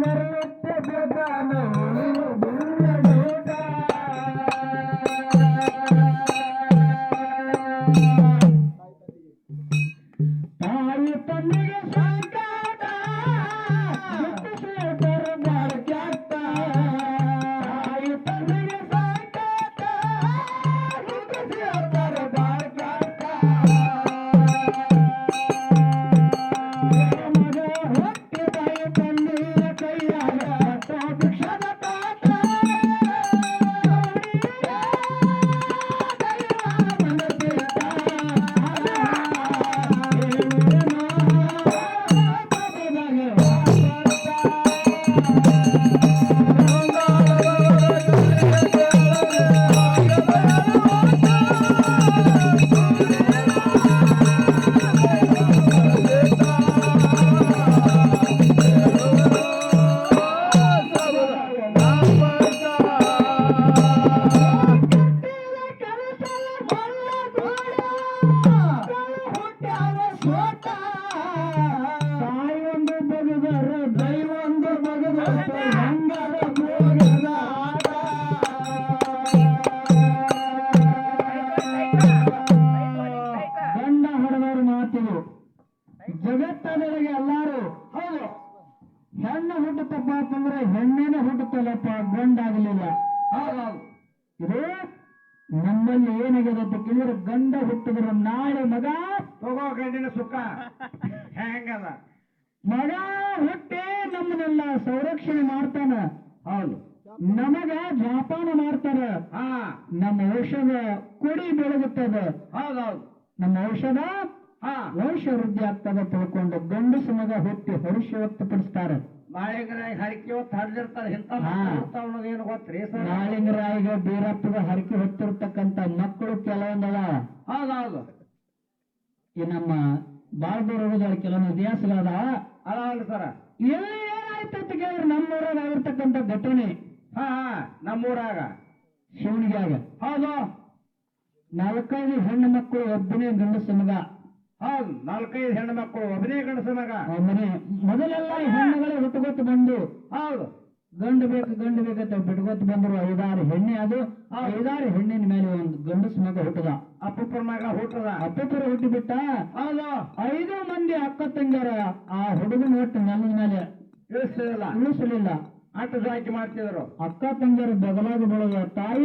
மரணத்தை பிரதானம் ಜಗತ್ತದೊಳಗೆ ಎಲ್ಲಾರು ಹೌದು. ಹೆಣ್ಣು ಹುಟ್ಟುತ್ತಪ್ಪ ಅಂತಂದ್ರೆ ಹೆಣ್ಣಿನ ಹುಟ್ಟುತ್ತಲ್ಲಪ್ಪ ಗಂಡಾಗಲಿಲ್ಲ. ಇದು ನಮ್ಮಲ್ಲಿ ಏನಾಗಿದೆ ಅಂತ ಕೇಳಿದ್ರೆ ಗಂಡ ಹುಟ್ಟಿದ್ರೆ ನಾಳೆ ಮಗ ತಗೋ ಗಂಡಿನ ಸುಖ? ಹೆಂಗದ? ಮಗ ಹುಟ್ಟಿ ನಮ್ಮನ್ನೆಲ್ಲ ಸಂರಕ್ಷಣೆ ಮಾಡ್ತಾನ. ಹೌದು. ನಮಗ ಜಾಪಾನ ಮಾಡ್ತಾರ. ಹಾ. ನಮ್ಮ ಔಷಧ ಕುಡಿ ಬೆಳಗುತ್ತದ. ಹೌದೌದು. ನಮ್ಮ ಔಷಧ ಹಾ. ವಂಶ ವೃದ್ಧಿ ಆಗ್ತದ ತಿಳ್ಕೊಂಡು ಗಂಡು ಸಮಗ ಹುಟ್ಟಿ ಹರುಷ ವ್ಯಕ್ತಪಡಿಸ್ತಾರ. ಮಾಳಿಂಗರಾಯ ಹರಕೆ ಹೊತ್ತು ಹರಿದಿರ್ತಾರೆ. ಇಂಥ ಹಾ. ಅನ್ನೋದು ಏನು ಗೊತ್ತ್ರಿ ಸರ್ ನಾಳಿಂಗರಾಯಿಗ ಬೀರಪ್ಪಗ ಹರಕೆ ಹೊತ್ತಿರ್ತಕ್ಕಂತ ಮಕ್ಕಳು ಕೆಲವೊಂದಲ್ಲ. ಹೌದೌದು. ಈ ನಮ್ಮ ಬಾಳ್ದೂರದ ಕೆಲವೊಂದು ಇತಿಹಾಸಗಳದ ಅದಾವಲ್ರಿ ಸರ. ಎಲ್ಲಿ ಏನಾಯ್ತು ಅಂತ ಕೇಳಿದ್ರೆ ನಮ್ಮೂರಾಗ ಆಗಿರ್ತಕ್ಕಂಥ ಘಟನೆ ಹಾ ಹಾ ನಮ್ಮೂರಾಗ. ಆಗ ಹೌದು. ನಾಲ್ಕೈದು ಹೆಣ್ಣು ಮಕ್ಕಳು ಒಬ್ಬನೇ ಗಂಡಸ ಮಗ. ಹೌದು ನಾಲ್ಕೈದು ಹೆಣ್ಣು ಮಕ್ಕಳು ಒಬ್ಬನೇ ಗಂಡಸ ಮಗ. ಒಬ್ಬನೇ. ಮೊದಲೆಲ್ಲ ಈ ಹೆಣ್ಣುಗಳೇ ಹುಟ್ಟುಗೊತ್ತು ಬಂದು ಹೌದು. ಗಂಡು ಬೇಕು ಗಂಡು ಬೇಕಂತ ಬಿಟ್ಕೊತ್ ಬಂದ್ರು ಐದಾರು ಹೆಣ್ಣೆ ಅದು ಆ ಐದಾರು ಹೆಣ್ಣಿನ ಮೇಲೆ ಒಂದು ಗಂಡಸ ಮಗ ಹುಟ್ಟದ. ಅಪ್ಪಪ್ಪರ ಮಗ ಹುಟ್ಟದ ಅಪ್ಪಪುರ ಹುಟ್ಟಿಬಿಟ್ಟ? ಬಿಟ್ಟ ಐದು ಮಂದಿ ಅಕ್ಕ ತಂಗಿಯರ ಆ ಹುಡುಗನ ಒಟ್ಟು ನೆಲದ ಮೇಲೆ ಇಳಿಸಲಿಲ್ಲ. ಇಳಿಸಲಿಲ್ಲ. ಆಟ ಸಾಕಿ ಮಾಡ್ತಿದ್ರು. ಅಕ್ಕ ತಂಗಿಯರು ಬದಲಾಗಿ ಬೆಳೆದ ತಾಯಿ